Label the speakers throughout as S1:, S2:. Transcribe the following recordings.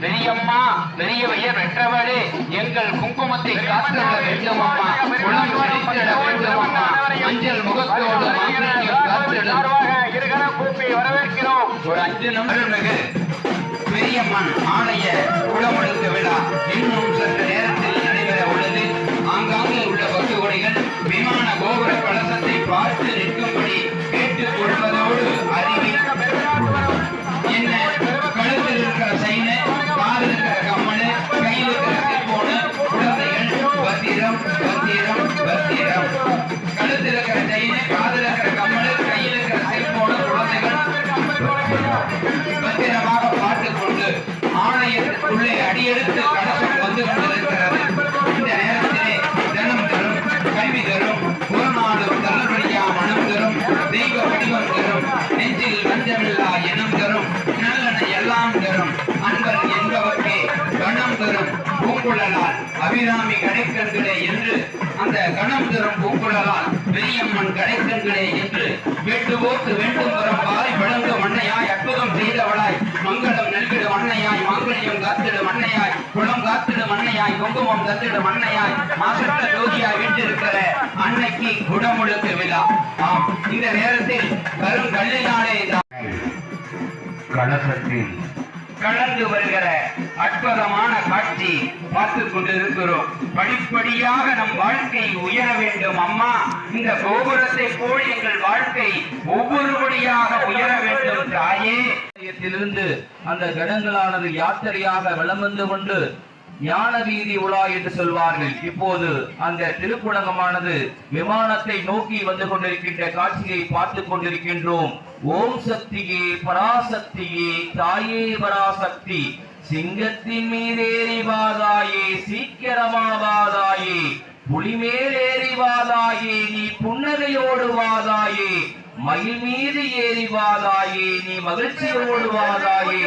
S1: பெரியம்மா பெரிய பெயர் பெற்றவளே எங்கள் குங்குமத்தை காத்திட வேண்டும் அம்மா குளம் செழித்திட வேண்டும் அம்மா மஞ்சள் முகத்தோடு காத்திட
S2: கூப்பி வரவேற்கிறோம்.
S1: ஒரு அஞ்சு நம்பருமிகு பெரியம்மன் ஆலய குளமொழுக்கு விழா இன்னும் சற்று நேரத்தில் பத்திரம் பத்திரம் பத்திரம். பூங்குழலால் அபிராமி கடைக்கண்களே என்று அந்த கணம் தரும் பூங்குழலால் பெரியம்மன் கடைக்கண்களே என்று வேண்டுவோர்க்கு வேண்டும் வரும் வாய் வழங்க மண்ணையாய் அற்புதம் செய்தவளாய் மங்களம் நல்கிடும் மண்ணையாய் மாங்கல்யம் காத்திடு மண்ணையாய் குளம் காத்திடு மண்ணையாய் குங்குமம் தத்திடு மண்ணையாய் மாசற்ற ஜோதியாய் வீட்டிருக்கிற அன்னைக்கு குடமுழுக்கு விழா. ஆம் இந்த நேரத்தில் வரும் கல்லினாலே இந்த
S3: கலசத்தில்
S1: கலந்து வருகிற அற்புதமான காட்சி பார்த்துக் கொண்டிருக்கிறோம். படிப்படியாக நம் வாழ்க்கை உயர வேண்டும். அம்மா இந்த கோபுரத்தை போல் எங்கள் வாழ்க்கை ஒவ்வொரு படியாக உயர வேண்டும் தாயே.
S4: இருந்து அந்த கடங்களானது யாத்திரையாக விளம்பந்து கொண்டு ஞான வீதி உலா என்று சொல்வார்கள். இப்போது அந்த திருக்குடங்கமானது விமானத்தை நோக்கி வந்து கொண்டிருக்கின்ற காட்சியை பார்த்து கொண்டிருக்கின்றோம். ஓம் சக்தியே பராசக்தியே தாயே பராசக்தி. சிங்கத்தின் மீதேறி வாதாயே சீக்கிரமாவாதாயே புலிமேல் ஏறிவாதாயே நீ புன்னகையோடு வாதாயே மயில் மீது ஏறி வாதாயே நீ மகிழ்ச்சியோடு வாதாயே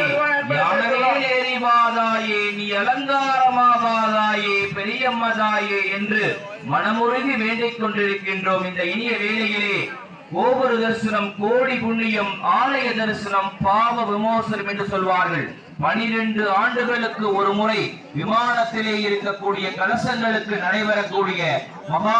S4: யானையில் ஏறி வாதாயே நீ அலங்காரமாவாதாயே பெரியம்மதாயே என்று மனமுருகி வேண்டிக் கொண்டிருக்கின்றோம் இந்த இனிய வேலையிலே கோபுர தரிசனம் கோடி புண்ணியம் ஆலய தரிசனம் பாவ விமோசனம் என்று சொல்வார்கள். பனிரெண்டு ஆண்டுகளுக்கு ஒரு முறை விமானத்திலே இருக்கக்கூடிய கலசங்களுக்கு நடைபெறக்கூடிய மகா